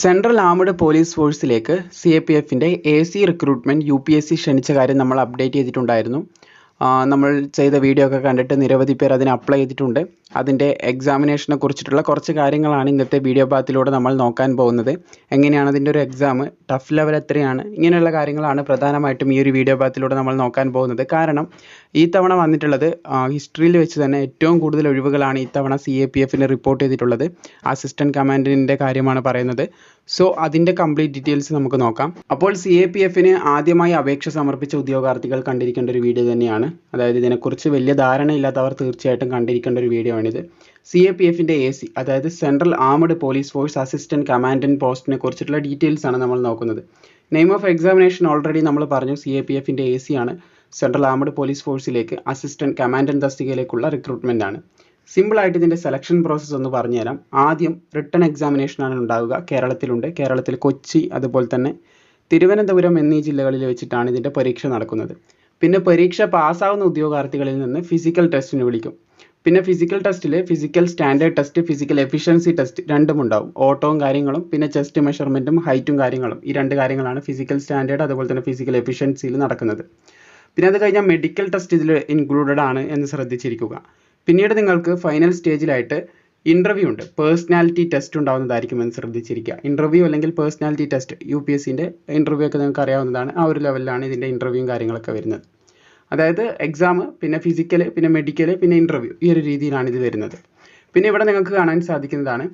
Central armed police ഫോഴ്സിലേക്ക് C A P എഫിന്റെ A C recruitment U P S C ക്ഷണിച്ച കാര്യം നമ്മൾ update ചെയ്തിട്ടുണ്ടായിരുന്നു. നമ്മൾ ചെയ്ത വീഡിയോ ഒക്കെ കണ്ടിട്ട് നിരവധി പേർ അതിന് അപ്ലൈ ചെയ്തിട്ടുണ്ട്. അതിന്റെ എക്സാമിനേഷനെ കുറിച്ചിട്ടുള്ള കുറച്ച് കാര്യങ്ങളാണ് ഇന്നത്തെ വീഡിയോ പാത്തിലൂടെ നമ്മൾ നോക്കാൻ പോകുന്നത്. എങ്ങനെയാണ് അതിന്റെ ഒരു എക്സാം ടഫ് ലെവൽ എത്രയാണ്? ഇങ്ങനെയുള്ള കാര്യങ്ങളാണ് പ്രധാനമായിട്ടും ഈ ഒരു വീഡിയോ പാത്തിലൂടെ നമ്മൾ നോക്കാൻ പോകുന്നത്. കാരണം ഈ തവണ വന്നിട്ടുള്ളത് ഹിസ്റ്ററിയിൽ വെച്ച് തന്നെ ഏറ്റവും കൂടുതൽ ഒഴിവുകളാണ് ഈ തവണ സി എ പി എഫിന് റിപ്പോർട്ട് ചെയ്തിട്ടുള്ളത്. അസിസ്റ്റന്റ് കമാൻഡന്റിന്റെ കാര്യമാണ് പറയുന്നത്. സോ അതിന്റെ കംപ്ലീറ്റ് ഡീറ്റെയിൽസ് നമുക്ക് നോക്കാം. അപ്പോൾ സി എ പി എഫിന് ആദ്യമായി അപേക്ഷ സമർപ്പിച്ച ഉദ്യോഗാർത്ഥികൾ കണ്ടിരിക്കേണ്ട ഒരു വീഡിയോ തന്നെയാണ്. അതായത് ഇതിനെക്കുറിച്ച് വലിയ ധാരണയില്ലാത്തവർ തീർച്ചയായിട്ടും കണ്ടിരിക്കേണ്ട ഒരു വീഡിയോ ആണിത്. സി എ പി എഫിന്റെ എ സി അതായത് central armed police force assistant commandant പോസ്റ്റിനെ കുറിച്ചിട്ടുള്ള ഡീറ്റെയിൽസ് ആണ് നമ്മൾ നോക്കുന്നത്. നെയിം ഓഫ് എക്സാമിനേഷൻ ഓൾറെഡി നമ്മൾ പറഞ്ഞു സി എ പി എഫിന്റെ എ സി ആണ്. സെൻട്രൽ ആർമഡ് പോലീസ് ഫോഴ്സിലേക്ക് അസിസ്റ്റന്റ് കമാൻഡന്റ് തസ്തികയിലേക്കുള്ള റിക്രൂട്ട്മെന്റ് ആണ്. സിമ്പിളായിട്ട് ഇതിന്റെ സെലക്ഷൻ പ്രോസസ്സ് ഒന്ന് പറഞ്ഞുതരാം. ആദ്യം റിട്ടേൺ എക്സാമിനേഷൻ ആണ് ഉണ്ടാവുക. കേരളത്തിലുണ്ട്. കേരളത്തിൽ കൊച്ചി അതുപോലെ തന്നെ തിരുവനന്തപുരം എന്നീ ജില്ലകളിൽ വെച്ചിട്ടാണ് ഇതിന്റെ പരീക്ഷ നടക്കുന്നത്. പിന്നെ പരീക്ഷ പാസ്സാവുന്ന ഉദ്യോഗാർത്ഥികളിൽ നിന്ന് ഫിസിക്കൽ ടെസ്റ്റിന് വിളിക്കും. പിന്നെ ഫിസിക്കൽ ടെസ്റ്റിൽ physical standard test physical efficiency test രണ്ടും ഉണ്ടാവും. ഓട്ടവും കാര്യങ്ങളും പിന്നെ ചെസ്റ്റ് മെഷർമെന്റും ഹൈറ്റും കാര്യങ്ങളും. ഈ രണ്ട് കാര്യങ്ങളാണ് ഫിസിക്കൽ സ്റ്റാൻഡേർഡ് അതുപോലെ തന്നെ ഫിസിക്കൽ എഫിഷ്യൻസിയിൽ നടക്കുന്നത്. പിന്നെ അത് കഴിഞ്ഞാൽ മെഡിക്കൽ ടെസ്റ്റ് ഇതിൽ ഇൻക്ലൂഡഡ് ആണ് എന്ന് ശ്രദ്ധിച്ചിരിക്കുക. പിന്നീട് നിങ്ങൾക്ക് ഫൈനൽ സ്റ്റേജിലായിട്ട് ഇന്റർവ്യൂ ഉണ്ട്. പേഴ്സണാലിറ്റി ടെസ്റ്റ് ഉണ്ടാവുന്നതായിരിക്കും എന്ന് ശ്രദ്ധിച്ചിരിക്കുക. ഇന്റർവ്യൂ അല്ലെങ്കിൽ personality test U P S സിന്റെ ഇന്റർവ്യൂ ഒക്കെ നിങ്ങൾക്ക് അറിയാവുന്നതാണ്. ആ ഒരു ലെവലിലാണ് ഇതിന്റെ ഇന്റർവ്യൂവും കാര്യങ്ങളൊക്കെ വരുന്നത്. അതായത് എക്സാം പിന്നെ ഫിസിക്കൽ പിന്നെ മെഡിക്കൽ പിന്നെ ഇന്റർവ്യൂ ഈ ഒരു രീതിയിലാണ് ഇത് വരുന്നത്. പിന്നെ ഇവിടെ നിങ്ങൾക്ക് കാണാൻ സാധിക്കുന്നതാണ്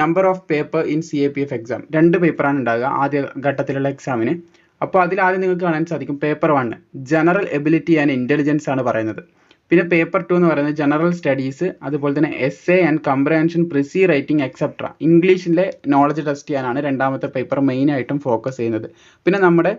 number of paper in C A P F exam രണ്ട് പേപ്പറാണ് ഉണ്ടാകുക ആദ്യ ഘട്ടത്തിലുള്ള എക്സാമിന് അപ്പോൾ അതിൽ ആദ്യം നിങ്ങൾക്ക് കാണാൻ സാധിക്കും paper one general ability and intelligence ആണ് പറയുന്നത്. പിന്നെ പേപ്പർ ടു എന്ന് പറയുന്നത് ജനറൽ സ്റ്റഡീസ് അതുപോലെ തന്നെ essay and comprehension precis writing etcetera ഇംഗ്ലീഷിലെ നോളജ് ടെസ്റ്റ് ചെയ്യാനാണ് രണ്ടാമത്തെ പേപ്പർ മെയിനായിട്ടും ഫോക്കസ് ചെയ്യുന്നത്. പിന്നെ നമ്മുടെ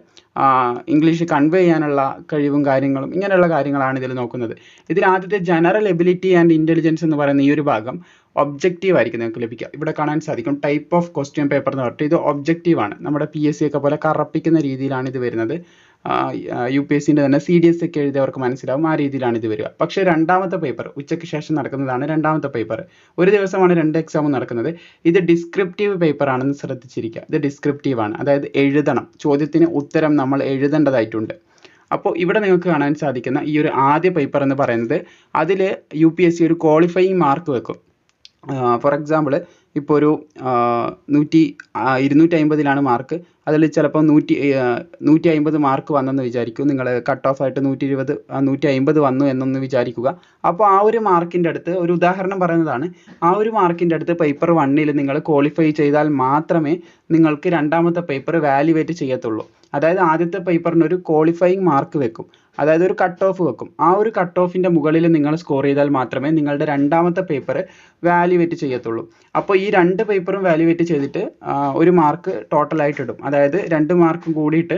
ഇംഗ്ലീഷ് കൺവേ ചെയ്യാനുള്ള കഴിവും കാര്യങ്ങളും ഇങ്ങനെയുള്ള കാര്യങ്ങളാണ് ഇതിൽ നോക്കുന്നത്. ഇതിൽ ആദ്യത്തെ ജനറൽ എബിലിറ്റി ആൻഡ് ഇന്റലിജൻസ് എന്ന് പറയുന്ന ഈ ഒരു ഭാഗം ഒബ്ജക്റ്റീവ് ആയിരിക്കും നിങ്ങൾക്ക് ലഭിക്കുക. ഇവിടെ കാണാൻ സാധിക്കും ടൈപ്പ് ഓഫ് ക്വസ്റ്റ്യൻ പേപ്പർ എന്ന് പറഞ്ഞിട്ട് ഇത് ഒബ്ജക്റ്റീവ് ആണ്. നമ്മുടെ പി എസ് സി ഒക്കെ പോലെ കറപ്പിക്കുന്ന രീതിയിലാണ് ഇത് വരുന്നത്. യു പി എസ് സിന്റെ തന്നെ സി ഡി എസ് ഒക്കെ എഴുതിയവർക്ക് മനസ്സിലാവും. ആ രീതിയിലാണ് ഇത് വരിക. പക്ഷേ രണ്ടാമത്തെ പേപ്പർ ഉച്ചയ്ക്ക് ശേഷം നടക്കുന്നതാണ് രണ്ടാമത്തെ പേപ്പർ ഒരു ദിവസമാണ് രണ്ട് എക്സാമും നടക്കുന്നത്. ഇത് ഡിസ്ക്രിപ്റ്റീവ് പേപ്പർ ആണെന്ന് ശ്രദ്ധിച്ചിരിക്കുക. ഇത് ഡിസ്ക്രിപ്റ്റീവ് ആണ്. അതായത് എഴുതണം. ചോദ്യത്തിന് ഉത്തരം നമ്മൾ എഴുതേണ്ടതായിട്ടുണ്ട്. അപ്പോൾ ഇവിടെ നിങ്ങൾക്ക് കാണാൻ സാധിക്കുന്ന ഈ ഒരു ആദ്യ പേപ്പർ എന്ന് പറയുന്നത് അതിൽ യു പി എസ് സി ഒരു ക്വാളിഫയിങ് മാർക്ക് വെക്കും. ഫോർ എക്സാമ്പിൾ ഇപ്പോൾ ഒരു നൂറ്റി ഇരുന്നൂറ്റി അമ്പതിലാണ് മാർക്ക്. അതിൽ ചിലപ്പോൾ നൂറ്റി നൂറ്റി അമ്പത് മാർക്ക് വന്നെന്ന് വിചാരിക്കും. നിങ്ങൾ കട്ട് ഓഫ് ആയിട്ട് നൂറ്റി ഇരുപത് നൂറ്റി അമ്പത് വന്നു എന്നൊന്ന് വിചാരിക്കുക. അപ്പോൾ ആ ഒരു മാർക്കിന്റെ അടുത്ത് ഒരു ഉദാഹരണം പറയുന്നതാണ്. ആ ഒരു മാർക്കിന്റെ അടുത്ത് പേപ്പർ വണ്ണിൽ നിങ്ങൾ ക്വാളിഫൈ ചെയ്താൽ മാത്രമേ നിങ്ങൾക്ക് രണ്ടാമത്തെ പേപ്പർ വാല്യുവേറ്റ് ചെയ്യത്തുള്ളൂ. അതായത് ആദ്യത്തെ പേപ്പറിന് ഒരു ക്വാളിഫയിങ് മാർക്ക് വെക്കും. അതായത് ഒരു കട്ട് ഓഫ് വെക്കും. ആ ഒരു കട്ട് ഓഫിന്റെ മുകളിൽ നിങ്ങൾ സ്കോർ ചെയ്താൽ മാത്രമേ നിങ്ങളുടെ രണ്ടാമത്തെ പേപ്പർ വാല്യുവേറ്റ് ചെയ്യത്തുള്ളൂ. അപ്പോൾ ഈ രണ്ട് പേപ്പറും വാല്യുവേറ്റ് ചെയ്തിട്ട് ഒരു മാർക്ക് ടോട്ടലായിട്ട് ഇടും. അതായത് രണ്ട് മാർക്കും കൂടിയിട്ട്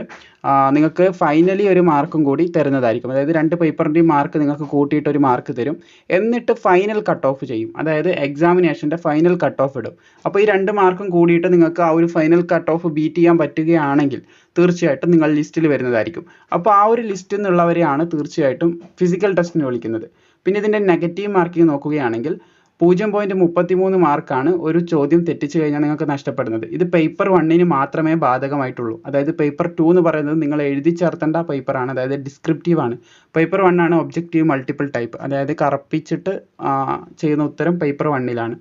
നിങ്ങൾക്ക് ഫൈനലി ഒരു മാർക്കും കൂടി തരുന്നതായിരിക്കും. അതായത് രണ്ട് പേപ്പറിന്റെയും മാർക്ക് നിങ്ങൾക്ക് കൂട്ടിയിട്ട് ഒരു മാർക്ക് തരും. എന്നിട്ട് ഫൈനൽ കട്ട് ഓഫ് ചെയ്യും. അതായത് എക്സാമിനേഷന്റെ ഫൈനൽ കട്ട് ഓഫ് ഇടും. അപ്പോൾ ഈ രണ്ട് മാർക്കും കൂടിയിട്ട് നിങ്ങൾക്ക് ആ ഒരു ഫൈനൽ കട്ട് ഓഫ് ബീറ്റ് ചെയ്യാൻ പറ്റുകയാണെങ്കിൽ തീർച്ചയായിട്ടും നിങ്ങൾ ലിസ്റ്റിൽ വരുന്നതായിരിക്കും. അപ്പോൾ ആ ഒരു ലിസ്റ്റിൽ നിന്നുള്ളവരെയാണ് തീർച്ചയായിട്ടും ഫിസിക്കൽ ടെസ്റ്റിന് വിളിക്കുന്നത്. പിന്നെ ഇതിന്റെ നെഗറ്റീവ് മാർക്കിംഗ് നോക്കുകയാണെങ്കിൽ പൂജ്യം പോയിന്റ് മുപ്പത്തി മൂന്ന് മാർക്കാണ് ഒരു ചോദ്യം തെറ്റിച്ച് കഴിഞ്ഞാൽ നിങ്ങൾക്ക് നഷ്ടപ്പെടുന്നത്. ഇത് പേപ്പർ വണ്ണിന് മാത്രമേ ബാധകമായിട്ടുള്ളൂ. അതായത് പേപ്പർ ടു എന്ന് പറയുന്നത് നിങ്ങൾ എഴുതി ചേർത്തേണ്ട പേപ്പറാണ് അതായത് ഡിസ്ക്രിപ്റ്റീവ് ആണ്. പേപ്പർ ആണ് ഒബ്ജക്റ്റീവ് മൾട്ടിപ്പിൾ ടൈപ്പ് അതായത് കറപ്പിച്ചിട്ട് ചെയ്യുന്ന ഉത്തരം പേപ്പർ വണ്ണിലാണ്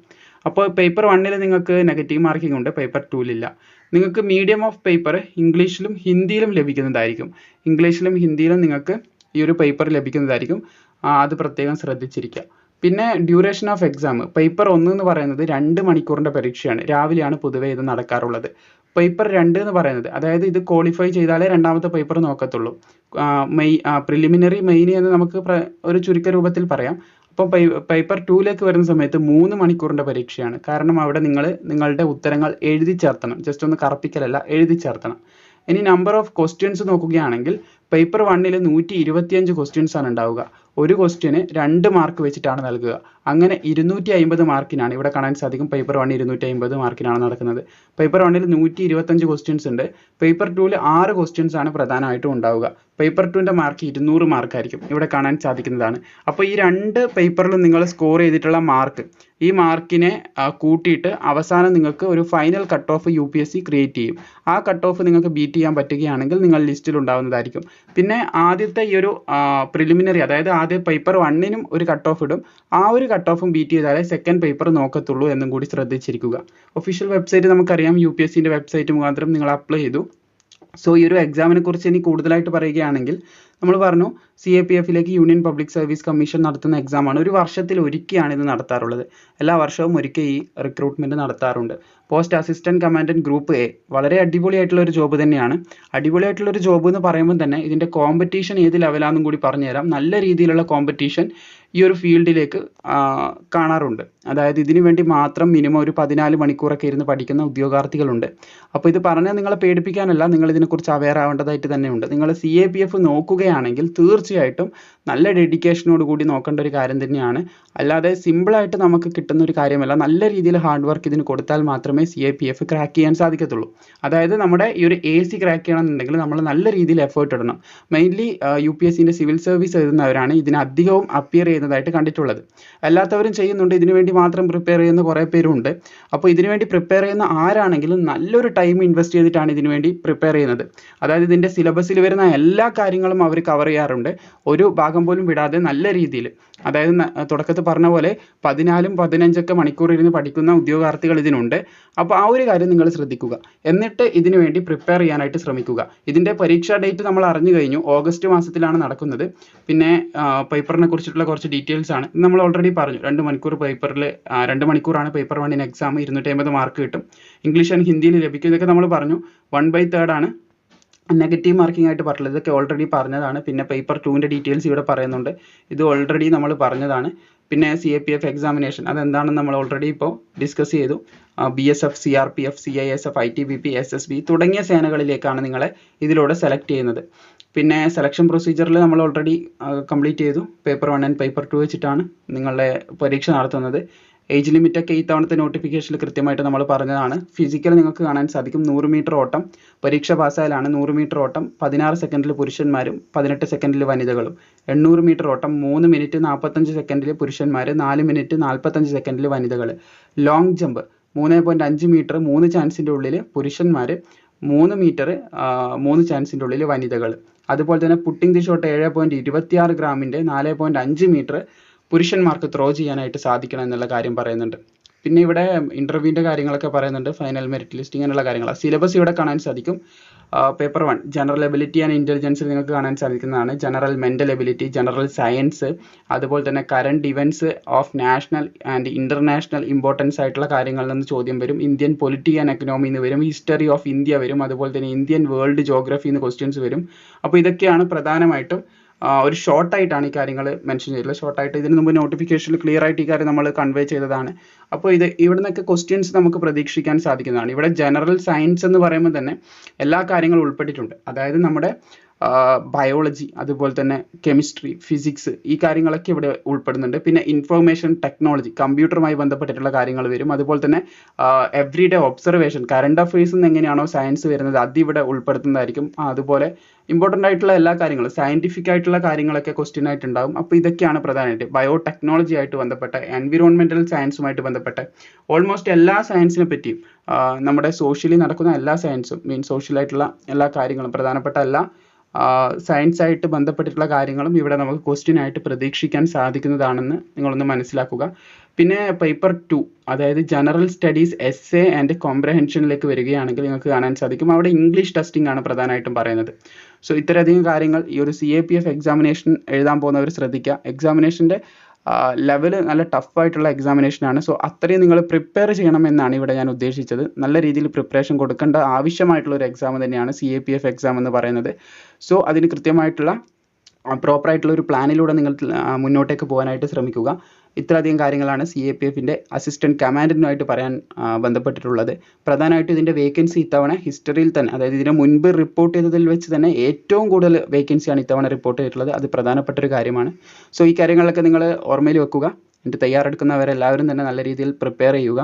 അപ്പോൾ പേപ്പർ വണ്ണിൽ നിങ്ങൾക്ക് നെഗറ്റീവ് മാർക്കിംഗ് ഉണ്ട് പേപ്പർ ടൂലില്ല നിങ്ങൾക്ക് മീഡിയം ഓഫ് പേപ്പർ ഇംഗ്ലീഷിലും ഹിന്ദിയിലും ലഭിക്കുന്നതായിരിക്കും. ഇംഗ്ലീഷിലും ഹിന്ദിയിലും നിങ്ങൾക്ക് ഈ ഒരു പേപ്പർ ലഭിക്കുന്നതായിരിക്കും. അത് പ്രത്യേകം ശ്രദ്ധിച്ചിരിക്കുക പിന്നെ ഡ്യൂറേഷൻ ഓഫ് എക്സാം പേപ്പർ ഒന്ന് എന്ന് പറയുന്നത് രണ്ട് മണിക്കൂറിന്റെ പരീക്ഷയാണ്. രാവിലെയാണ് പൊതുവെ ഇത് നടക്കാറുള്ളത്. പേപ്പർ രണ്ട് എന്ന് പറയുന്നത് അതായത് ഇത് ക്വാളിഫൈ ചെയ്താലേ രണ്ടാമത്തെ പേപ്പർ നോക്കത്തുള്ളൂ. മെയ് പ്രിലിമിനറി മെയിൻ എന്ന് നമുക്ക് ഒരു ചുരുക്ക രൂപത്തിൽ പറയാം. അപ്പോൾ പേപ്പർ ലേക്ക് വരുന്ന സമയത്ത് മൂന്ന് മണിക്കൂറിന്റെ പരീക്ഷയാണ്. കാരണം അവിടെ നിങ്ങൾ നിങ്ങളുടെ ഉത്തരങ്ങൾ എഴുതി ചേർത്തണം. ജസ്റ്റ് ഒന്ന് കറപ്പിക്കലല്ല എഴുതി ചേർത്തണം. ഇനി നമ്പർ ഓഫ് ക്വസ്റ്റ്യൻസ് നോക്കുകയാണെങ്കിൽ പേപ്പർ വണ്ണിൽ നൂറ്റി ഇരുപത്തിയഞ്ച് ക്വസ്റ്റ്യൻസ് ആണ് ഉണ്ടാവുക. ഒരു ക്വസ്റ്റ്യന് രണ്ട് മാർക്ക് വെച്ചിട്ടാണ് നൽകുക. അങ്ങനെ ഇരുന്നൂറ്റി അമ്പത് മാർക്കിനാണ്. ഇവിടെ കാണാൻ സാധിക്കും പേപ്പർ വൺ ഇരുന്നൂറ്റി അമ്പത് മാർക്കിനാണ് നടക്കുന്നത്. പേപ്പർ വണ്ണിൽ നൂറ്റി ഇരുപത്തഞ്ച് ക്വസ്റ്റ്യൻസ് ഉണ്ട്. പേപ്പർ ടൂവിൽ ആറ് ക്വസ്റ്റ്യൻസ് ആണ് പ്രധാനമായിട്ടും ഉണ്ടാവുക. പേപ്പർ ടുവിന്റെ മാർക്ക് ഇരുന്നൂറ് മാർക്കായിരിക്കും ഇവിടെ കാണാൻ സാധിക്കുന്നതാണ്. അപ്പോൾ ഈ രണ്ട് പേപ്പറിലും നിങ്ങൾ സ്കോർ ചെയ്തിട്ടുള്ള മാർക്ക് ഈ മാർക്കിനെ കൂട്ടിയിട്ട് അവസാനം നിങ്ങൾക്ക് ഒരു final cut off U P S C create ചെയ്യും. ആ കട്ട് ഓഫ് നിങ്ങൾക്ക് ബീറ്റ് ചെയ്യാൻ പറ്റുകയാണെങ്കിൽ നിങ്ങൾ ലിസ്റ്റിൽ ഉണ്ടാവുന്നതായിരിക്കും. പിന്നെ ആദ്യത്തെ ഈ ഒരു പ്രിലിമിനറി അതായത് ആദ്യ പേപ്പർ വണ്ണിനും ഒരു കട്ട് ഓഫ് ഇടും. ആ ഒരു കട്ട് ഓഫും ബീറ്റ് ചെയ്താലേ സെക്കൻഡ് പേപ്പർ നോക്കത്തുള്ളൂ എന്നും കൂടി ശ്രദ്ധിച്ചിരിക്കുക. ഒഫീഷ്യൽ വെബ്സൈറ്റ് നമുക്കറിയാം യു പി എസ് സിന്റെ വെബ്സൈറ്റ് മുഖാന്തരം നിങ്ങൾ അപ്ലൈ ചെയ്തു. സോ ഈ ഒരു എക്സാമിനെ കുറിച്ച് ഇനി കൂടുതലായിട്ട് പറയുകയാണെങ്കിൽ നമ്മൾ പറഞ്ഞു സി എ പി എഫിലേക്ക് യൂണിയൻ പബ്ലിക് സർവീസ് കമ്മീഷൻ നടത്തുന്ന എക്സാമാണ് ഒരു വർഷത്തിൽ ഒരിക്കലാണ് ഇത് നടത്താറുള്ളത്. എല്ലാ വർഷവും ഒരിക്കൽ ഈ റിക്രൂട്ട്മെന്റ് നടത്താറുണ്ട്. Post assistant commandant group A വളരെ അടിപൊളിയായിട്ടുള്ള ഒരു ജോബ് തന്നെയാണ്. അടിപൊളിയായിട്ടുള്ള ഒരു ജോബ് എന്ന് പറയുമ്പോൾ തന്നെ ഇതിന്റെ കോമ്പറ്റീഷൻ ഏത് ലെവലാണെന്നും കൂടി പറഞ്ഞുതരാം. നല്ല രീതിയിലുള്ള കോമ്പറ്റീഷൻ ഈ ഒരു ഫീൽഡിലേക്ക് കാണാറുണ്ട്. അതായത് ഇതിനു വേണ്ടി മാത്രം മിനിമം ഒരു പതിനാല് മണിക്കൂറൊക്കെ ഇരുന്ന് പഠിക്കുന്ന ഉദ്യോഗാർത്ഥികളുണ്ട്. അപ്പോൾ ഇത് പറഞ്ഞാൽ നിങ്ങളെ പേടിപ്പിക്കാനല്ല നിങ്ങൾ ഇതിനെക്കുറിച്ച് അവെയർ ആവേണ്ടതായിട്ട് തന്നെയുണ്ട് നിങ്ങൾ സി എ പി എഫ് നോക്കുകയാണെങ്കിൽ തീർച്ചയായിട്ടും നല്ല ഡെഡിക്കേഷനോട് കൂടി നോക്കേണ്ട ഒരു കാര്യം തന്നെയാണ്. അല്ലാതെ സിമ്പിളായിട്ട് നമുക്ക് കിട്ടുന്ന ഒരു കാര്യമല്ല. നല്ല രീതിയിൽ ഹാർഡ് വർക്ക് ഇതിന് കൊടുത്താൽ മാത്രമേ C A P F crack ചെയ്യാൻ സാധിക്കത്തുള്ളൂ. അതായത് നമ്മുടെ ഈ ഒരു എ സി ക്രാക്ക് ചെയ്യണമെന്നുണ്ടെങ്കിൽ നമ്മൾ നല്ല രീതിയിൽ എഫേർട്ട് ഇടണം. Mainly U P S civil service എഴുതുന്നവരാണ് ഇതിന് അധികവും അപ്പിയർ ചെയ്യുന്നതായിട്ട് കണ്ടിട്ടുള്ളത്. അല്ലാത്തവരും ചെയ്യുന്നുണ്ട്. ഇതിനു വേണ്ടി മാത്രം പ്രിപ്പയർ ചെയ്യുന്ന കുറേ പേരുണ്ട്. അപ്പോൾ ഇതിനു വേണ്ടി പ്രിപ്പയർ ചെയ്യുന്ന ആരാണെങ്കിലും നല്ലൊരു ടൈം ഇൻവെസ്റ്റ് ചെയ്തിട്ടാണ് ഇതിനു വേണ്ടി പ്രിപ്പയർ ചെയ്യുന്നത്. അതായത് ഇതിന്റെ സിലബസിൽ വരുന്ന എല്ലാ കാര്യങ്ങളും അവർ കവർ ചെയ്യാറുണ്ട്. ഒരു ഭാഗം പോലും വിടാതെ നല്ല രീതിയിൽ. അതായത് തുടക്കത്തിൽ പറഞ്ഞ പോലെ പതിനാലും പതിനഞ്ചൊക്കെ മണിക്കൂർ ഇരുന്ന് പഠിക്കുന്ന ഉദ്യോഗാർത്ഥികൾ ഇതിനുണ്ട്. അപ്പോൾ ആ ഒരു കാര്യം നിങ്ങൾ ശ്രദ്ധിക്കുക. എന്നിട്ട് ഇതിനു വേണ്ടി പ്രിപ്പയർ ചെയ്യാനായിട്ട് ശ്രമിക്കുക. ഇതിന്റെ പരീക്ഷാ ഡേറ്റ് നമ്മൾ അറിഞ്ഞു കഴിഞ്ഞു. ഓഗസ്റ്റ് മാസത്തിലാണ് നടക്കുന്നത്. പിന്നെ പേപ്പറിനെ കുറിച്ചിട്ടുള്ള കുറച്ച് ഡീറ്റെയിൽസ് ആണ്. നമ്മൾ ഓൾറെഡി പറഞ്ഞു. രണ്ട് മണിക്കൂർ പേപ്പറിൽ രണ്ട് മണിക്കൂറാണ് പേപ്പർ വണ്ണിന് എക്സാം ഇരുന്നൂറ്റി അമ്പത് മാർക്ക് കിട്ടും. ഇംഗ്ലീഷ് ആൻഡ് ഹിന്ദിയിൽ ലഭിക്കും ഇതൊക്കെ നമ്മൾ പറഞ്ഞു. വൺ ബൈ ആണ് നെഗറ്റീവ് മാർക്കിംഗ് ആയിട്ട് പറഞ്ഞിട്ടുള്ളത് ഇതൊക്കെ ഓൾറെഡി പറഞ്ഞതാണ്. പിന്നെ പേപ്പർ ടുവിന്റെ ഡീറ്റെയിൽസ് ഇവിടെ പറയുന്നുണ്ട്. ഇത് ഓൾറെഡി നമ്മൾ പറഞ്ഞതാണ്. പിന്നെ C A P F examination അതെന്താണെന്ന് നമ്മൾ ഓൾറെഡി ഇപ്പോൾ ഡിസ്കസ് ചെയ്തു. B S F C R P F C I S F I T B P S S B തുടങ്ങിയ സേനകളിലേക്കാണ് നിങ്ങളെ ഇതിലൂടെ സെലക്ട് ചെയ്യുന്നത്. പിന്നെ സെലക്ഷൻ പ്രൊസീജിയറിൽ നമ്മൾ ഓൾറെഡി കംപ്ലീറ്റ് ചെയ്തു. Paper one and paper two വെച്ചിട്ടാണ് നിങ്ങളുടെ പരീക്ഷ നടത്തുന്നത്. ഏജ് ലിമിറ്റൊക്കെ ഈ തവണത്തെ നോട്ടിഫിക്കേഷനിൽ കൃത്യമായിട്ട് നമ്മൾ പറഞ്ഞതാണ്. ഫിസിക്കൽ നിങ്ങൾക്ക് കാണാൻ സാധിക്കും നൂറ് മീറ്റർ ഓട്ടം. പരീക്ഷ പാസ്സായാലാണ് നൂറ് മീറ്റർ ഓട്ടം. പതിനാറ് സെക്കൻഡിൽ പുരുഷന്മാരും പതിനെട്ട് സെക്കൻഡിൽ വനിതകളും. എണ്ണൂറ് മീറ്റർ ഓട്ടം മൂന്ന് മിനിറ്റ് നാൽപ്പത്തഞ്ച് സെക്കൻഡിൽ പുരുഷന്മാർ നാല് മിനിറ്റ് നാൽപ്പത്തഞ്ച് സെക്കൻഡിൽ വനിതകൾ ലോങ് ജമ്പ് മൂന്ന് പോയിന്റ് അഞ്ച് മീറ്റർ മൂന്ന് ചാൻസിന്റെ ഉള്ളിൽ പുരുഷന്മാർ മൂന്ന് മീറ്റർ മൂന്ന് ചാൻസിന്റെ ഉള്ളിൽ വനിതകൾ അതുപോലെ തന്നെ പുട്ടിംഗ് ദി ഷോട്ട് ഏഴ് പോയിന്റ് ഇരുപത്തിയാറ് ഗ്രാമിന്റെ നാല് പോയിന്റ് അഞ്ച് മീറ്റർ പുരുഷന്മാർക്ക് ത്രോ ചെയ്യാനായിട്ട് സാധിക്കണം എന്നുള്ള കാര്യം പറയുന്നുണ്ട്. പിന്നെ ഇവിടെ ഇന്റർവ്യൂവിന്റെ കാര്യങ്ങളൊക്കെ പറയുന്നുണ്ട് ഫൈനൽ മെറിറ്റ് ലിസ്റ്റ് ഇങ്ങനെയുള്ള കാര്യങ്ങൾ സിലബസ് ഇവിടെ കാണാൻ സാധിക്കും. Paper one general ability and intelligence നിങ്ങൾക്ക് കാണാൻ സാധിക്കുന്നതാണ്. General mental ability general science അതുപോലെ തന്നെ current events of national and international importance ആയിട്ടുള്ള കാര്യങ്ങളിൽ നിന്ന് ചോദ്യം വരും. ഇന്ത്യൻ പൊളിറ്റി ആൻഡ് എക്കണോമി എന്ന് വരും. ഹിസ്റ്ററി ഓഫ് ഇന്ത്യ വരും. അതുപോലെ തന്നെ ഇന്ത്യൻ വേൾഡ് ജോഗ്രഫി എന്ന് ക്വസ്റ്റ്യൻസ് വരും. അപ്പോൾ ഇതൊക്കെയാണ് പ്രധാനമായിട്ടും ഒരു ഷോർട്ടായിട്ടാണ് ഈ കാര്യങ്ങൾ മെൻഷൻ ചെയ്തിട്ടുള്ളത്. ഷോർട്ടായിട്ട് ഇതിന് മുമ്പ് നോട്ടിഫിക്കേഷനിൽ ക്ലിയർ ആയിട്ട് ഈ കാര്യം നമ്മൾ കൺവേ ചെയ്തതാണ്. അപ്പോൾ ഇത് ഇവിടെ നിന്നൊക്കെ ക്വസ്റ്റ്യൻസ് നമുക്ക് പ്രതീക്ഷിക്കാൻ സാധിക്കുന്നതാണ്. ഇവിടെ ജനറൽ സയൻസ് എന്ന് പറയുമ്പോൾ തന്നെ എല്ലാ കാര്യങ്ങളും ഉൾപ്പെട്ടിട്ടുണ്ട്. അതായത് നമ്മുടെ ബയോളജി അതുപോലെ തന്നെ കെമിസ്ട്രി ഫിസിക്സ് ഈ കാര്യങ്ങളൊക്കെ ഇവിടെ ഉൾപ്പെടുന്നുണ്ട്. പിന്നെ ഇൻഫർമേഷൻ ടെക്നോളജി കമ്പ്യൂട്ടറുമായി ബന്ധപ്പെട്ടിട്ടുള്ള കാര്യങ്ങൾ വരും. അതുപോലെ തന്നെ every day observation current affairs നിന്ന് എങ്ങനെയാണോ സയൻസ് വരുന്നത് അത് ഇവിടെ ഉൾപ്പെടുത്തുന്നതായിരിക്കും. അതുപോലെ ഇമ്പോർട്ടന്റ് ആയിട്ടുള്ള എല്ലാ കാര്യങ്ങളും സയന്റിഫിക് ആയിട്ടുള്ള കാര്യങ്ങളൊക്കെ ക്വസ്റ്റ്യൻ ആയിട്ട് ഉണ്ടാകും അപ്പോൾ ഇതൊക്കെയാണ് പ്രധാനമായിട്ട് ബയോ ടെക്നോളജി ആയിട്ട് ബന്ധപ്പെട്ട എൻവിറോൺമെന്റൽ സയൻസുമായിട്ട് ബന്ധപ്പെട്ട ഓൾമോസ്റ്റ് എല്ലാ സയൻസിനെ പറ്റിയും നമ്മുടെ സോഷ്യലി നടക്കുന്ന എല്ലാ സയൻസും മീൻ സോഷ്യലായിട്ടുള്ള എല്ലാ കാര്യങ്ങളും പ്രധാനപ്പെട്ട എല്ലാ സയൻസ് ആയിട്ട് ബന്ധപ്പെട്ടിട്ടുള്ള കാര്യങ്ങളും ഇവിടെ നമുക്ക് ക്വസ്റ്റ്യൻ ആയിട്ട് പ്രതീക്ഷിക്കാൻ സാധിക്കുന്നതാണെന്ന് നിങ്ങളൊന്ന് മനസ്സിലാക്കുക. പിന്നെ പേപ്പർ ടു അതായത് general studies S A and കോംപ്രഹെൻഷനിലേക്ക് വരികയാണെങ്കിൽ നിങ്ങൾക്ക് കാണാൻ സാധിക്കും. അവിടെ ഇംഗ്ലീഷ് ടെസ്റ്റിംഗ് ആണ് പ്രധാനമായിട്ടും പറയുന്നത്. സോ ഇത്രയധികം കാര്യങ്ങൾ ഈ ഒരു C A P F examination എഴുതാൻ പോകുന്നവർ ശ്രദ്ധിക്കുക. എക്സാമിനേഷന്റെ ലെവൽ നല്ല ടഫായിട്ടുള്ള എക്സാമിനേഷൻ ആണ്. സോ അത്രയും നിങ്ങൾ പ്രിപ്പയർ ചെയ്യണം എന്നാണ് ഇവിടെ ഞാൻ ഉദ്ദേശിച്ചത്. നല്ല രീതിയിൽ പ്രിപ്പറേഷൻ കൊടുക്കേണ്ട ആവശ്യമായിട്ടുള്ള ഒരു എക്സാം തന്നെയാണ് C A P F exam എന്ന് പറയുന്നത്. സോ അതിന് കൃത്യമായിട്ടുള്ള പ്രോപ്പറായിട്ടുള്ള ഒരു പ്ലാനിലൂടെ നിങ്ങൾ മുന്നോട്ടേക്ക് പോകാനായിട്ട് ശ്രമിക്കുക. ഇത്രയധികം കാര്യങ്ങളാണ് സി എ പി എഫിന്റെ അസിസ്റ്റന്റ് കമാൻഡന്റുമായിട്ട് പറയാൻ ബന്ധപ്പെട്ടിട്ടുള്ളത്. പ്രധാനമായിട്ടും ഇതിന്റെ വേക്കൻസി ഇത്തവണ ഹിസ്റ്ററിയിൽ തന്നെ അതായത് ഇതിന് മുൻപ് റിപ്പോർട്ട് ചെയ്തതിൽ വെച്ച് തന്നെ ഏറ്റവും കൂടുതൽ വേക്കൻസിയാണ് ഇത്തവണ റിപ്പോർട്ട് ചെയ്തിട്ടുള്ളത്. അത് പ്രധാനപ്പെട്ട ഒരു കാര്യമാണ്. സോ ഈ കാര്യങ്ങളൊക്കെ നിങ്ങൾ ഓർമ്മയിൽ വെക്കുക. എന്നിട്ട് തയ്യാറെടുക്കുന്നവരെല്ലാവരും തന്നെ നല്ല രീതിയിൽ പ്രിപ്പയർ ചെയ്യുക.